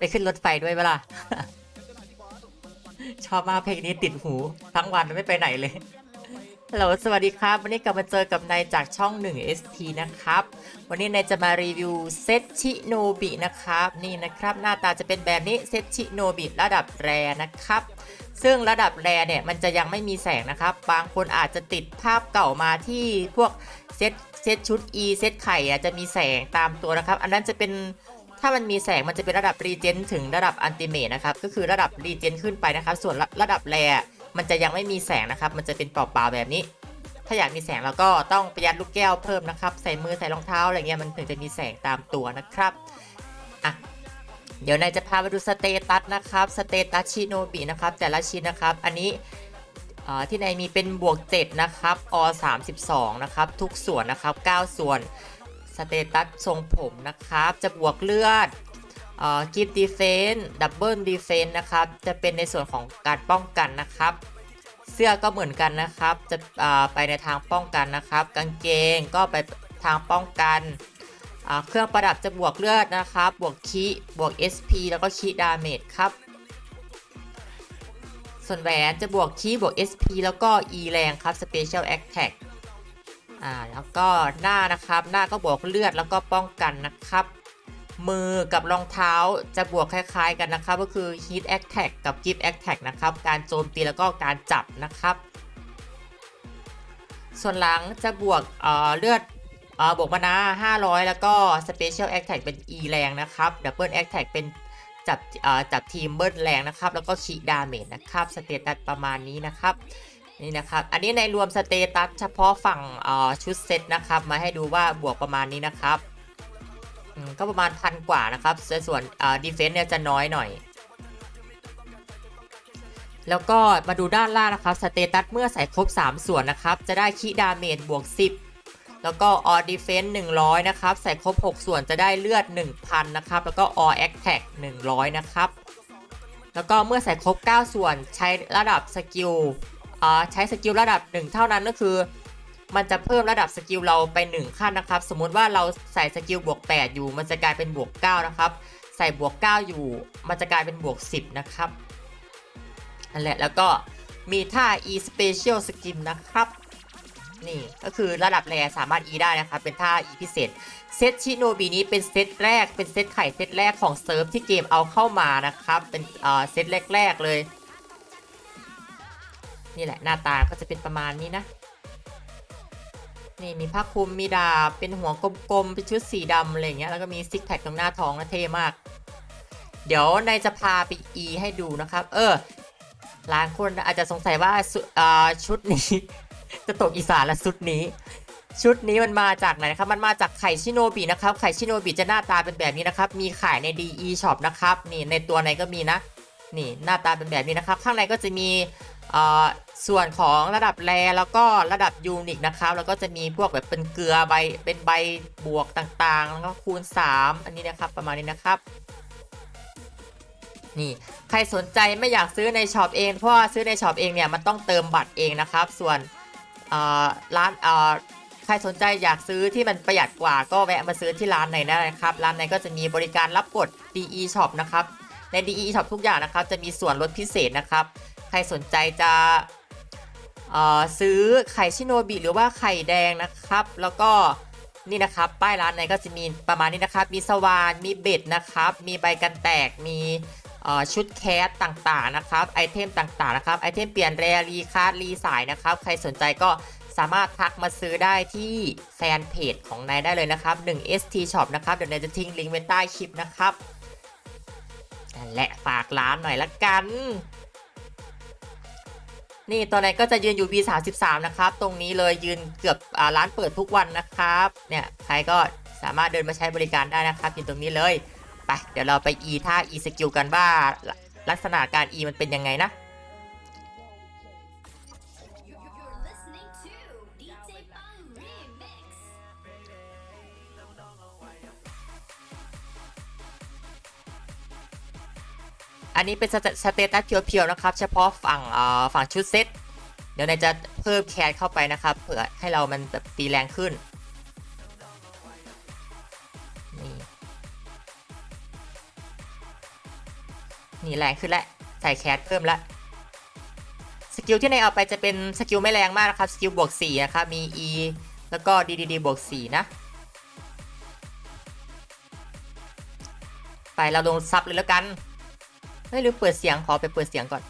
ไปขึ้นรถไฟด้วยเวลา ชอบมากเพลงนี้ติดหู ทั้งวันไม่ไปไหนเลยฮัลโหลสวัสดีครับ วันนี้กลับมาเจอกับนายจากช่อง 1 ST นะครับ วันนี้นายจะมารีวิวเซตชิโนบินะครับ นี่นะครับ หน้าตาจะเป็นแบบนี้เซตชิโนบิระดับแรนะครับ ซึ่งระดับแรเนี่ยมันจะยังไม่มีแสงนะครับ บางคนอาจจะติดภาพเก่ามาที่พวกเซตเซตชุด E เซตไข่อะจะมีแสงตามตัวนะครับ อันนั้นจะเป็น ถ้ามันมีแสงมันจะเป็นระดับรีเจนถึงระดับอันติเมทนะครับ ก็คือระดับรีเจนขึ้นไปนะครับ ส่วนระระดับแรมันจะยังไม่มีแสงนะครับ มันจะเป็นเปล่าๆแบบนี้ ถ้าอยากมีแสงเราก็ต้องประหยัดลูกแก้วเพิ่มนะครับ ใส่มือใส่รองเท้าอะไรเงี้ยมันถึงจะมีแสงตามตัวนะครับอะเดี๋ยวนายจะพาไปดูสเตตัสนะครับ สเตตัสชิโนบินะครับ แต่ละชิ้นนะครับ อันนี้ที่ในมีเป็นบวก 7 นะครับอ32 นะครับ ทุกส่วนนะครับ 9 ส่วน เตตัสทรงผมนะครับ จะบวกเลือดกิฟต์ดีเฟนต์ดับเบิลดีเฟนต์นะครับ จะเป็นในส่วนของการป้องกันนะครับ เสื้อก็เหมือนกันนะครับ จะอ่าไปในทางป้องกันนะครับ กางเกงก็ไปทางป้องกันอ่าเครื่องประดับจะบวกเลือดนะครับ บวกคีบวก SP แล้วก็คีดาเมจครับ ส่วนแหวนจะบวกคีบวก SP แล้วก็ E แรงครับ Special Attack อ่าแล้วก็หน้านะครับหน้าก็บวกเลือดแล้วก็ป้องกันนะครับ มือกับรองเท้าจะบวกคล้ายๆกันนะครับ ก็คือ Heat Attack กับ Gift Attack นะครับ การโจมตีแล้วก็การจับนะครับ ส่วนหลังจะบวกเอ่อเลือดเอ่อบวกมานา500 แล้วก็ Special Attack เป็น E แรงนะครับ Double Attack เป็นจับเอ่อจับทีมเบิร์ดแรงนะครับ แล้วก็ขีดาเมจนะครับ สเตตัสประมาณนี้นะครับ นี่นะครับ อันนี้ในรวมสเตตัสเฉพาะฝั่งชุดเซตนะครับ มาให้ดูว่าบวกประมาณนี้นะครับ ก็ประมาณพันกว่านะครับ ส่วนเอ่อดีเฟนส์เนี่ยจะน้อยหน่อย แล้วก็มาดูด้านล่างนะครับ สเตตัสเมื่อใส่ครบ 3 ส่วนนะครับ จะได้คีดาเมจบวก 10 แล้วก็ all defense 100 นะครับ ใส่ครบ 6 ส่วนจะได้เลือด 1,000 นะครับ แล้วก็ all attack 100 นะครับ แล้วก็เมื่อใส่ครบ 9 ส่วนใช้ระดับสกิล ใช้สกิลระดับ 1 เท่านั้นก็คือ มันจะเพิ่มระดับสกิลเราไป 1 ขั้นนะครับ สมมุติว่าเราใส่สกิลบวก 8 อยู่ มันจะกลายเป็นบวก 9 นะครับ ใส่บวก 9 อยู่ มันจะกลายเป็นบวก 10 นะครับนั่นแหละแล้วก็มีท่า e special skin นะครับนี่ก็คือระดับแรสามารถ E ได้นะครับ เป็นท่า E พิเศษ เซตชิโนบีนี้เป็นเซตแรก เป็นเซตไข่เซตแรกของเซิร์ฟที่เกมเอาเข้ามานะครับ เป็นเอ่อเซตแรก ๆ เลย นี่แหละหน้าตาก็จะเป็นประมาณนี้นะ นี่มีผ้าคลุมมีดาบเป็นหัวกลมๆเป็นชุดสีดำอะไรเงี้ยแล้วก็มีซิกแพคตรงหน้าท้องนะเท่มาก เดี๋ยวนายจะพาไป E ให้ดูนะครับ เออหลายคนอาจจะสงสัยว่าชุดนี้ จะตกอีสานละชุดนี้ ชุดนี้มันมาจากไหนครับ มันมาจากไข่ชิโนบินะครับ ไข่ชิโนบิจะหน้าตาเป็นแบบนี้นะครับ มีขายใน DE Shop นะครับ นี่ในตัวไหนก็มีนะ นี่หน้าตาเป็นแบบนี้นะครับ ข้างในก็จะมี ส่วนของระดับแรแล้วก็ระดับยูนิคนะครับแล้วก็จะมีพวกแบบเป็นเกลือใบเป็นใบบวกต่างๆ แล้วก็คูณ 3 อันนี้นะครับประมาณนี้นะครับ นี่ใครสนใจไม่อยากซื้อในช็อปเองเพราะว่าซื้อในช็อปเองเนี่ยมันต้องเติมบัตรเองนะครับ ส่วนร้านใครสนใจอยากซื้อที่มันประหยัดกว่าก็แวะมาซื้อที่ร้านไหนได้นะครับ ร้านไหนก็จะมีบริการรับกด DE Shop นะครับใน DE Shop ทุกอย่างนะครับ จะมีส่วนลดพิเศษนะครับ ใครสนใจจะเอ่อซื้อไข่ชิโนบิหรือว่าไข่แดงนะครับ แล้วก็นี่นะครับ ป้ายร้านไหนก็จะมีประมาณนี้นะครับ มีสว่านมีเบ็ดนะครับ มีใบกันแตกมีเอ่อชุดแคสต่างๆนะครับไอเทมต่างๆนะครับไอเทมเปลี่ยนแรรีคาร์ดรีสายนะครับ ใครสนใจก็สามารถทักมาซื้อได้ที่แฟนเพจของนายได้เลยนะครับ 1 ST Shop นะครับ เดี๋ยวนายจะทิ้งลิงก์ไว้ใต้คลิปนะครับนั่นแหละฝากร้านหน่อยละกัน นี่ตอนนี้นก็จะยืนอยู่ V33 นะครับ ตรงนี้เลยยืนเกือบอ่าร้านเปิดทุกวันนะครับ เนี่ยใครก็สามารถเดินมาใช้บริการได้นะครับยืนตรงนี้เลย ไป เดี๋ยวเราไป E ท่า E สกิลกันว่าลลักษณะการ E มันเป็นยังไงนะ อันนี้เป็นสเตตัสเพียวๆนะครับ เฉพาะฝั่งฝั่งชุดเซตเดี๋ยวนายจะเพิ่มแคสเข้าไปนะครับ เพื่อให้เรามันแบบตีแรงขึ้นนี่นี่แรงขึ้นแล้วใส่แคสเพิ่มและสกิลที่ในายเอาไปจะเป็นสกิลไม่แรงมากนะครับสกิลบวก4นะครับมี E แล้วก็ DDD บวก4นะไปเราลงซับเลยแล้วกัน เฮ้ยหรือเปิดเสียงขอไปเปิดเสียงก่อน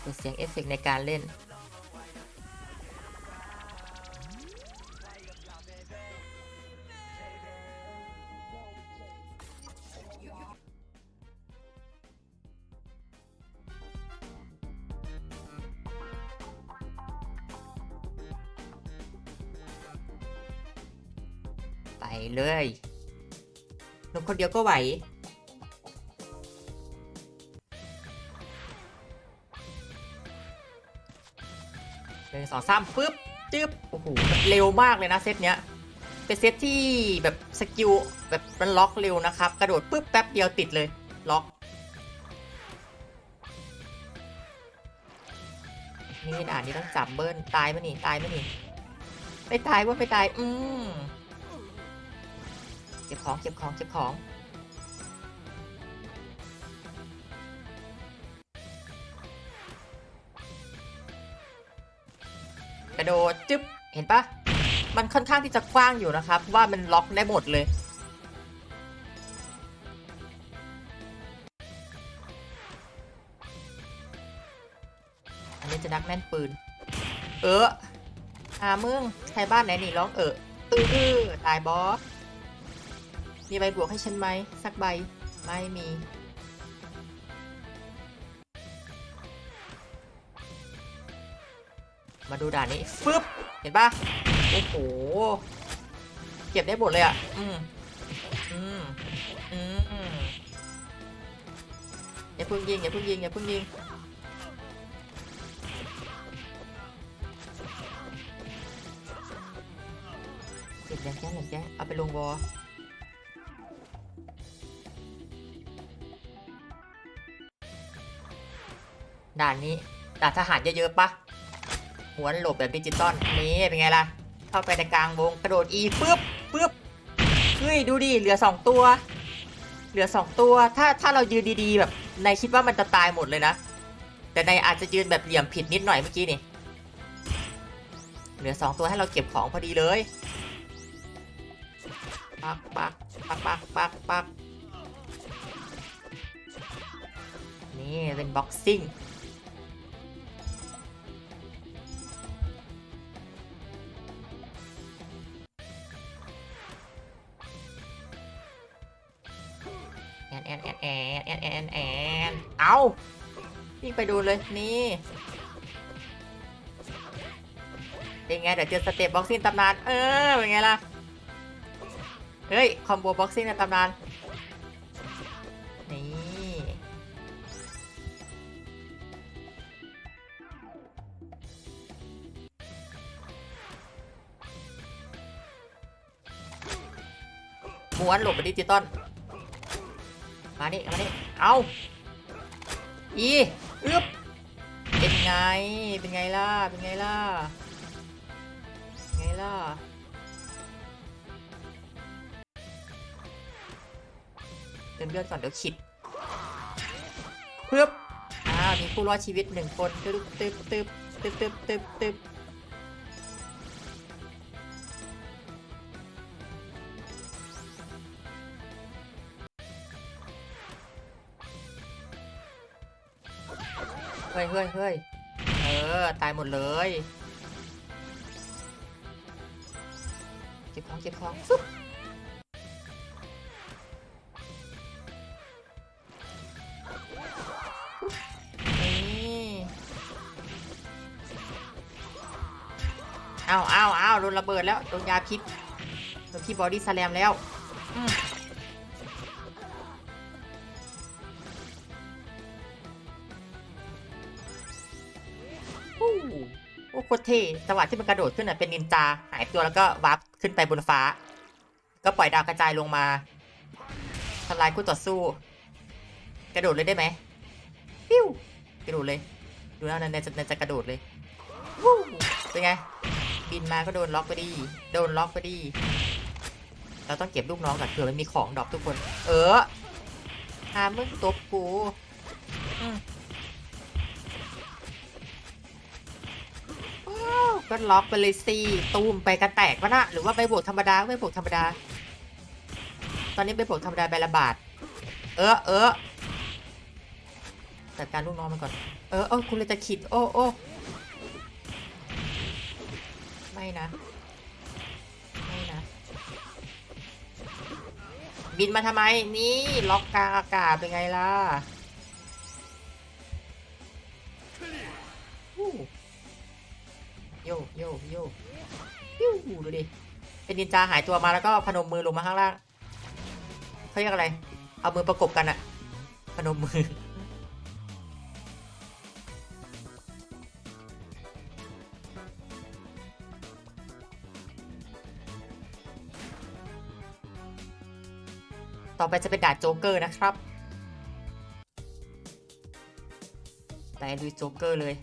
เปิดเสียงเอฟเฟกต์ในการเล่น ไปเลย หนุ่มคนเดียวก็ไหวหนึ่งสองสามปึ๊บจึ๊บโอ้โหเร็วมากเลยนะเซตเนี้ย เป็นเซตที่แบบสกิลแบบมันล็อกเร็วนะครับ กระโดดปึ๊บแป๊บเดียวติดเลย ล็อกนี่ด่านนี้ต้องจับเบิ้ลตายไหมนี่ ตายไหมนี่ ไม่ตายว่าไม่ตาย อืม เก็บของเก็บของเก็บของ กระโดดจึ๊บ เห็นปะมันค่อนข้างที่จะกว้างอยู่นะครับ ว่ามันล็อกได้หมดเลย อันนี้จะดักแม่นปืน เอออามึงใครบ้านไหนนี่ร้องเออตื้ออตายบอส มีใบบวกให้ฉันไหมสักใบ ไม่มี มาดูด่านนี้ฟึบเห็นปะโอ้โห เก็บได้หมดเลยอะ อืม อืม อืมอย่าเพิ่งยิงอย่าเพิ่งยิงอย่าเพิ่งยิงเก็บแรงแก้แรงแก้เอาไปลงวอ ด่านนี้ด่านทหารเยอะๆปะหวนหลบแบบดิจิตอลนี่เป็นไงล่ะ เข้าไปในกลางวงกระโดดอีปึ๊บปึ๊บเฮ้ยดูดิเหลือสองตัว เหลือสองตัว ถ้าถ้าเรายืนดีๆ แบบนายคิดว่ามันจะตายหมดเลยนะ แต่นายอาจจะยืนแบบเหลี่ยมผิดนิดหน่อยเมื่อกี้นี่เหลือสองตัวให้เราเก็บของพอดีเลยปักปักปักปักปักปักนี่เป็นบ็อกซิ่ง แอนแอนแอนแอนแอนแอนเอาวิ่งไปดูเลยนี่เป็นไงเดี๋ยวเจอสเต็ปบ็อกซิ่งตำนาน เออเป็นไงล่ะ เฮ้ย คอมโบบ็อกซิ่งในตำนาน นี่ ม้วนหลบไปดิจิตอล มานี่มานี่เอาอีอึบเป็นไง เป็นไงล่ะ เป็นไงล่ะ ไงล่ะ เติมเลือดก่อนเดี๋ยวขิดเพื่ออ่า มีผู้รอดชีวิตหนึ่งคนตึ๊บตึ๊บตึ๊บตึ๊บตึ๊บตึ๊บ เฮ้ยเฮ้ยเฮ้ยเออ ตายหมดเลยเก็บของเก็บของซุบนี่เอาเอาเอาโดนระเบิดแล้วโดนยาพิษโดนพี่บอดี้สแลมแล้วอืม โคตรเท่จังหวะที่มันกระโดดขึ้นน่ะเป็นนินจาหายตัวแล้วก็วาร์ปขึ้นไปบนฟ้า ก็ปล่อยดาวกระจายลงมาทำลายคู่ต่อสู้ กระโดดเลยได้ไหมฟิวกระโดดเลยดูแล้วนันจะนันจะกระโดดเลยวู้เป็นไงบินมาก็โดนล็อกไปดีโดนล็อกไปดีเราต้องเก็บลูกน้องก่อนเผื่อมันมีของดอปทุกคน เออหามึงตบกู ก็ล็อกไปเลยสิตูมไปกระแตกวะนะหรือว่าใบบวกธรรมดาใบบวกธรรมดา ตอนนี้ใบบวกธรรมดาใบละบาท เออเออจัดการลูกน้องมันก่อน เออเออคุณเลยจะขิดโอ้โอ้ไม่นะ ไม่นะ บินมาทำไม นี่ล็อกกลางอากาศเป็นไงล่ะฮู้ โยโยโยยูดูดิ เป็นนินจาหายตัวมาแล้วก็พนมมือลงมาข้างล่างเขาเรียกอะไร เอามือประกบกันอะพนมมือ ต่อไปจะเป็นดานโจ๊กเกอร์นะครับ แต่ดูโจ๊กเกอร์เลย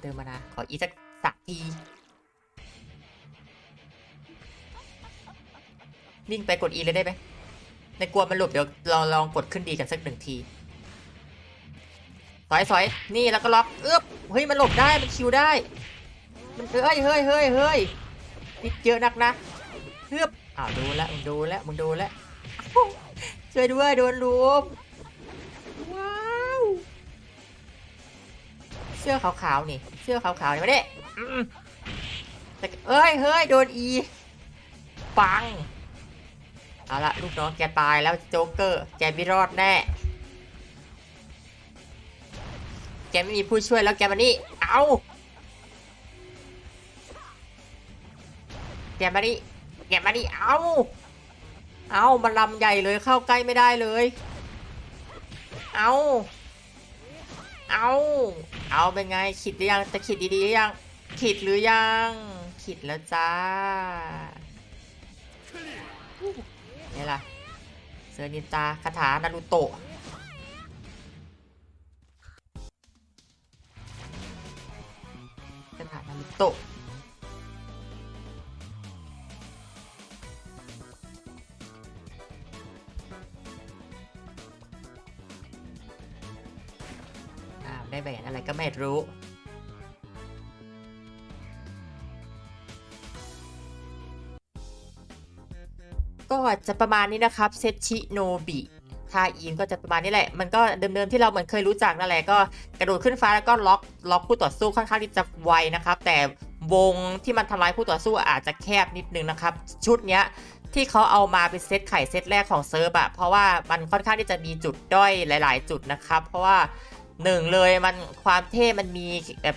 เติมมานาขออีกสักสักที วิ่งไปกด E เลยได้ไหมในกลัวมันหลบเดี๋ยวเราลองกดขึ้นดีกันสักหนึ่งทีสอยสอยนี่แล้วก็ล็อกเอื้อบเฮ้ยมันหลบได้มันคิวได้ มันเฮ้ยเฮ้ยเฮ้ยเฮ้ยนิดเยอะนักนะเฮือบอ้าวดนแล้วมึงดนแล้วมึงดนแล้วช่วยด้วยโดนลุม เสื้อขาวๆนี่ เสื้อขาวๆนี่มาดิอืมแต่เอ้ย เฮ้ย โดนอี ปัง เอาละลูกน้องแกตายแล้วโจ๊กเกอร์ แกไม่รอดแน่ แกไม่มีผู้ช่วยแล้วแกมานี่ เอาแกมาดิแกมาดิเอาเอามันลำใหญ่เลยเข้าใกล้ไม่ได้เลย เอา เอา เอาเป็นไงขิดหรือยังจะขิดดีๆหรือยังขิดหรือยังขิดแล้วจ้านี่ล่ะเซอร์นินตาคาถานารูโตะคาถานารูโตะ แหวนอะไรก็ไม่รู้ ก็จะประมาณนี้นะครับเซชิโนบิทาอินก็จะประมาณนี้แหละ มันก็เดิมๆที่เราเหมือนเคยรู้จักนั่นแหละก็กระโดดขึ้นฟ้าแล้วก็ล็อกล็อกคู่ต่อสู้ค่อนข้างที่จะไวนะครับ แต่วงที่มันทำลายคู่ต่อสู้อาจจะแคบนิดนึงนะครับ ชุดเนี้ยที่เขาเอามาเป็นเซตไข่เซตแรกของเซิร์ฟอะเพราะว่ามันค่อนข้างที่จะมีจุดด้อยหลาย ๆ จุดนะครับ เพราะว่า หนึ่งเลยมันความเท่มันมีแบบ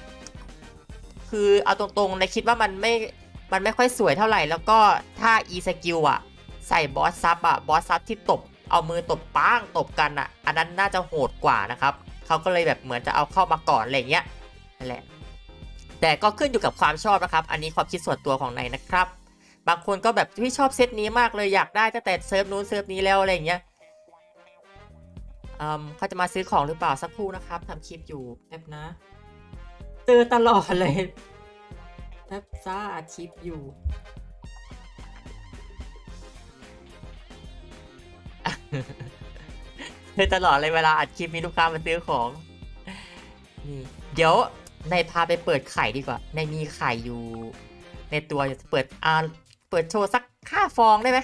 คือเอาตรงๆในคิดว่ามันไม่มันไม่ค่อยสวยเท่าไหร่ แล้วก็ถ้า e สกิลอะใส่บอสซับอะบอสซับที่ตบเอามือตบป้างตบกันอะอันนั้นน่าจะโหดกว่านะครับเขาก็เลยแบบเหมือนจะเอาเข้ามาก่อนอะไรเงี้ยนั่นแหละแต่ก็ขึ้นอยู่กับความชอบนะครับ อันนี้ความคิดส่วนตัวของนายนะครับ บางคนก็แบบพี่ชอบเซตนี้มากเลยอยากได้ตั้งแต่เซิร์ฟนู้นเซิร์ฟนี้แล้วอะไรเงี้ย เขาจะมาซื้อของหรือเปล่าสักครู่นะครับทำคลิปอยู่แป๊บนะเจอตลอดเลยแป๊บซ่าอัดคลิปอยู่เจอตลอดเลยเวลาอัดคลิปมีลูกค้ามาซื้อของนี่เดี๋ยวในพาไปเปิดไข่ดีกว่า ในมีไข่อยู่ ในตัวจะเปิดอ่าเปิดโชว์สักค่าฟองได้ไหม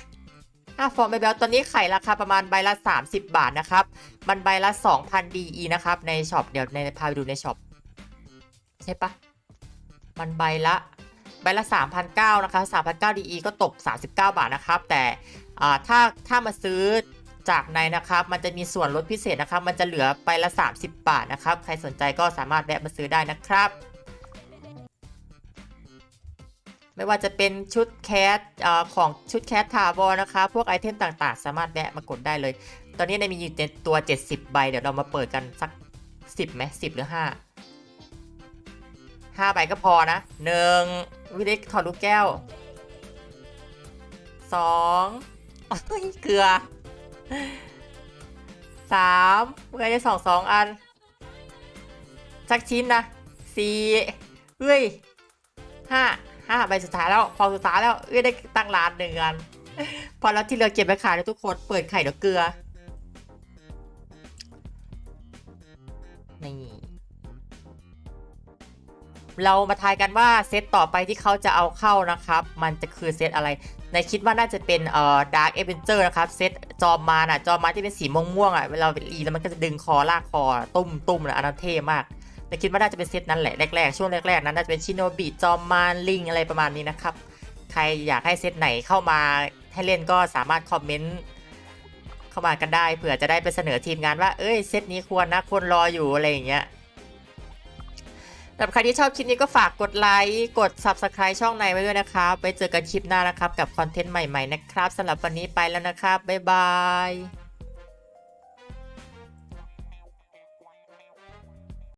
ค่าฟองไปแล้วตอนนี้ไข่ราคาประมาณใบละ 30 บาทนะครับ มันใบละ 2,000 DE นะครับ ในช็อปเดี๋ยวในพาไปดูในช็อปใช่ปะมันใบละใบละ 3,900นะคะ3,900 DE ก็ตก 39 บาทนะครับ แต่อ่าถ้าถ้ามาซื้อจากในนะครับ มันจะมีส่วนลดพิเศษนะครับ มันจะเหลือใบละ 30 บาทนะครับ ใครสนใจก็สามารถแวะมาซื้อได้นะครับ ไม่ว่าจะเป็นชุดแคสของชุดแคสทาวอนะคะ พวกไอเทมต่างๆ สามารถแวะมากดได้เลย ตอนนี้ในมีอยู่ในตัว 70 ใบ เดี๋ยวเรามาเปิดกันสัก 10ไหม10 หรือ 5 5 ใบก็พอนะ1วิเล็กถอดลูกแก้ว2อเกลือ 3เมื่อได้สองสองอัน สักชิ้นนะ4เฮ้ยห้า ห้าใบสุดท้ายแล้วฟองสุดท้ายแล้วเอ้ยได้ตั้งล้านหนึ่งอัน พอแล้วที่เหลือเก็บไปขายนะทุกคนเปิดไข่เดี๋ยวเกลือ นี่ เรามาทายกันว่าเซตต่อไปที่เขาจะเอาเข้านะครับ มันจะคือเซตอะไร ในคิดว่าน่าจะเป็นเอ่อดาร์กเอเวนเจอร์นะครับเซตจอมมารอะ จอมมารที่เป็นสีม่วงๆอะเวลาอีแล้วมันก็จะดึงคอลากคอ ตุ้มตุ้มเลยอันนั้นเท่มาก แต่คิดว่าน่าจะเป็นเซตนั้นแหละแรกๆช่วงแรกๆนั้นน่าจะเป็นชิโนบิจอมมารลิงอะไรประมาณนี้นะครับ ใครอยากให้เซตไหนเข้ามาให้เล่นก็สามารถคอมเมนต์เข้ามากันได้เผื่อจะได้ไปเสนอทีมงานว่าเอ้ยเซตนี้ควรนะควรรออยู่อะไรอย่างเงี้ยสำหรับใครที่ชอบคลิปนี้ก็ฝากกดไลค์ กด Subscribe ช่องในไว้ด้วยนะครับ ไปเจอกันคลิปหน้านะครับ กับคอนเทนต์ใหม่ๆนะครับสำหรับวันนี้ไปแล้วนะครับ บ๊ายบาย